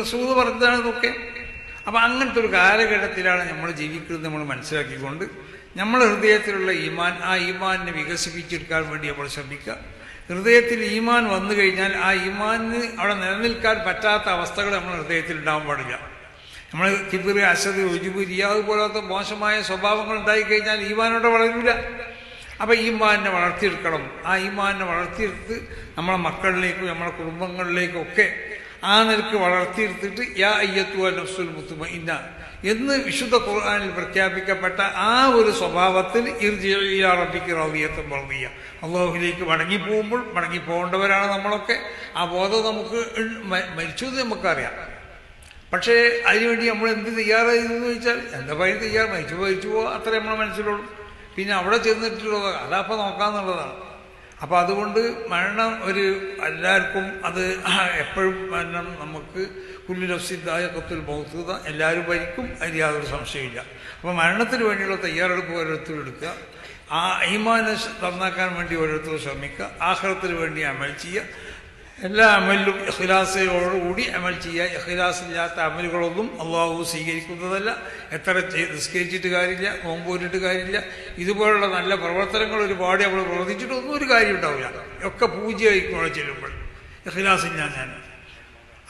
റസൂദ് പറഞ്ഞതാണ് ഇതൊക്കെ. അപ്പൊ അങ്ങനത്തെ ഒരു കാലഘട്ടത്തിലാണ് നമ്മൾ ജീവിക്കുന്നത് നമ്മൾ മനസ്സിലാക്കിക്കൊണ്ട് നമ്മുടെ ഹൃദയത്തിലുള്ള ഈമാൻ ആ ഈമാനിനെ വികസിപ്പിച്ചെടുക്കാൻ വേണ്ടി നമ്മൾ ശ്രമിക്കുക. ഹൃദയത്തിൽ ഈമാൻ വന്നു കഴിഞ്ഞാൽ ആ ഈമാനിന് അവിടെ നിലനിൽക്കാൻ പറ്റാത്ത അവസ്ഥകൾ നമ്മുടെ ഹൃദയത്തിൽ ഉണ്ടാവാൻ പാടില്ല. നമ്മൾ കിബിറ് അസദ് രുജുബ് റിയാദ് പോലത്തെ മോശമായ സ്വഭാവങ്ങൾ ഉണ്ടായിക്കഴിഞ്ഞാൽ ഈമാനോടെ വളരില്ല അപ്പം ഈമാനെ വളർത്തിയെടുക്കണം. ആ ഈമാനെ വളർത്തിയെടുത്ത് നമ്മളെ മക്കളിലേക്കും നമ്മളെ കുടുംബങ്ങളിലേക്കും ഒക്കെ ആ നിലയ്ക്ക് വളർത്തിയെടുത്തിട്ട് യാ അയ്യത്തുവ നഫ്സുൽ മുത്തുമ ഇന്ന എന്ന് വിശുദ്ധ ഖുർആാനിൽ പ്രഖ്യാപിക്കപ്പെട്ട ആ ഒരു സ്വഭാവത്തിൽ ഇർജിയാറബിക്ക് റവിയത്തും വളർത്തിയ അള്ളാഹുലേക്ക് മടങ്ങിപ്പോകുമ്പോൾ മടങ്ങിപ്പോകേണ്ടവരാണ് നമ്മളൊക്കെ. ആ ബോധം നമുക്ക് മരിച്ചത് നമുക്കറിയാം. പക്ഷേ അതിനുവേണ്ടി നമ്മൾ എന്ത് തയ്യാറായിരുന്നു ചോദിച്ചാൽ എന്താ പറയും തയ്യാർ? മരിച്ചു മരിച്ചു പോവാ അത്രേ നമ്മളെ മനസ്സിലുള്ളൂ. പിന്നെ അവിടെ ചെന്നിട്ടുള്ളത് അതപ്പോൾ നോക്കാന്നുള്ളതാണ്. അപ്പം അതുകൊണ്ട് മരണം ഒരു എല്ലാവർക്കും അത് എപ്പോഴും മരണം നമുക്ക് കുല്ലുലഫ്സിദ്ധായ കത്തുൽ ബൗത്തുക എല്ലാവരും ഭരിക്കും അതിൽ യാതൊരു സംശയമില്ല അപ്പോൾ മരണത്തിന് വേണ്ടിയുള്ള തയ്യാറെടുപ്പ് ഓരോരുത്തരും എടുക്കുക. ആ ഈമാനെ നന്നാക്കാൻ വേണ്ടി ഓരോരുത്തരും ശ്രമിക്കുക. ആഹ്ലത്തിന് വേണ്ടി അമൽ ചെയ്യുക. എല്ലാ അമലിലും ഇഖ്ലാസയോടുകൂടി അമൽ ചെയ്യുക. ഇഖ്ലാസ് ഇല്ലാത്ത അമലുകളൊന്നും അള്ളാഹു സ്വീകരിക്കുന്നതല്ല. എത്ര നിസ്കരിച്ചിട്ട് കാര്യമില്ല നോമ്പോരിട്ട് കാര്യമില്ല. ഇതുപോലുള്ള നല്ല പ്രവർത്തനങ്ങൾ ഒരുപാട് നമ്മൾ പ്രവർത്തിച്ചിട്ടൊന്നും ഒരു കാര്യം ഉണ്ടാവില്ല ഒക്കെ പൂജയായിരിക്കും അവിടെ ചെല്ലുമ്പോൾ. ഞാൻ ഞാൻ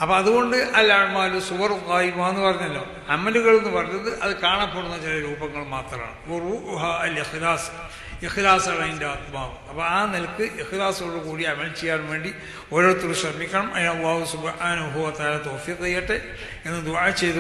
അപ്പം അതുകൊണ്ട് അല്ലാമാൽ സുവർ കായ്മ എന്ന് പറഞ്ഞല്ലോ. അമലുകൾ എന്ന് പറഞ്ഞത് അത് കാണപ്പെടുന്ന ചില രൂപങ്ങൾ മാത്രമാണ്. അൽ ഇഖ്ലാസ് ഇഖ്ലാസാണ് അതിന്റെ ആത്മാവ്. അപ്പോൾ ആ നിലയ്ക്ക് ഇഖ്ലാസോട് കൂടി അമൽ ചെയ്യാൻ വേണ്ടി ഓരോരുത്തരും ശ്രമിക്കണം. അതിന് അള്ളാഹു സുബാനുഭവത്താല തോഫിയത്ത് ചെയ്യട്ടെ എന്ന് ദുആ ചെയ്തു.